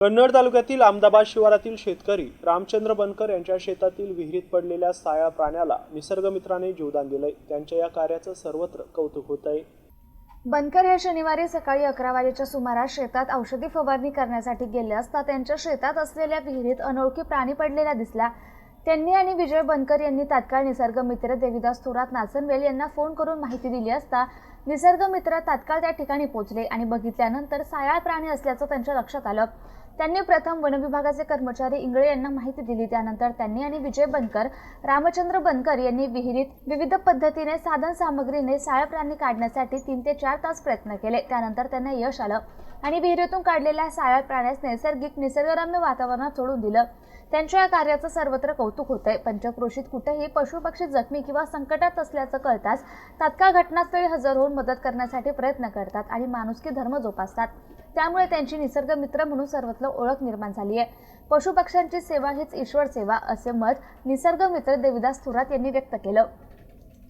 कन्नड तालुक्यातील अहमदाबाद शिवारातील शेतकरी रामचंद्र बनकर यांच्या शेतातील विहिरीत पडलेल्या साया प्राण्याला निसर्गमित्राने जीवदान दिलंय. त्यांच्या या कार्याचं सर्वत्र कौतुक होत आहे. बनकर हे शनिवारी सकाळी अकरा वाजेच्या सुमारास शेतात औषधी फवारणी करण्यासाठी गेले असता त्यांच्या शेतात असलेल्या विहिरीत अनोळखी प्राणी पडलेला दिसला त्यांनी आणि विजय बनकर यांनी तात्काळ निसर्ग मित्र देविदास थोरात नाचनवेल यांना फोन करून माहिती दिली असता निसर्ग मित्र तात्काळ त्या ठिकाणी पोहोचले आणि बघितल्यानंतर सायाळ प्राणी असल्याचं त्यांच्या लक्षात आलं. त्यांनी प्रथम वनविभागाचे कर्मचारी इंगळे यांना माहिती दिली. त्यानंतर त्यांनी आणि विजय बनकर रामचंद्र बनकर यांनी विहिरीत विविध पद्धतीने साधन सामग्रीने साळ प्राणी काढण्यासाठी तीन ते चार तास प्रयत्न केले. त्यानंतर त्यांना यश आलं. आणि विहिरीतून काढलेल्या साळ्या प्राण्यास नैसर्गिक निसर्गरम्य वातावरणात सोडून दिलं. त्यांच्या या कार्याचं सर्वत्र कौतुक होतंय. पंचक्रोशीत कुठेही पशुपक्षी जखमी किंवा संकटात असल्याचं कळताच तात्काळ घटनास्थळी हजर होऊन मदत करण्यासाठी प्रयत्न करतात आणि माणुसकी धर्म जोपासतात. त्यामुळे त्यांची निसर्ग मित्र म्हणून सर्वत्र ओळख निर्माण झाली आहे पशुपक्ष्यांची सेवा हीच ईश्वर सेवा असे मत निसर्ग मित्र देविदास थोरात यांनी व्यक्त केलं.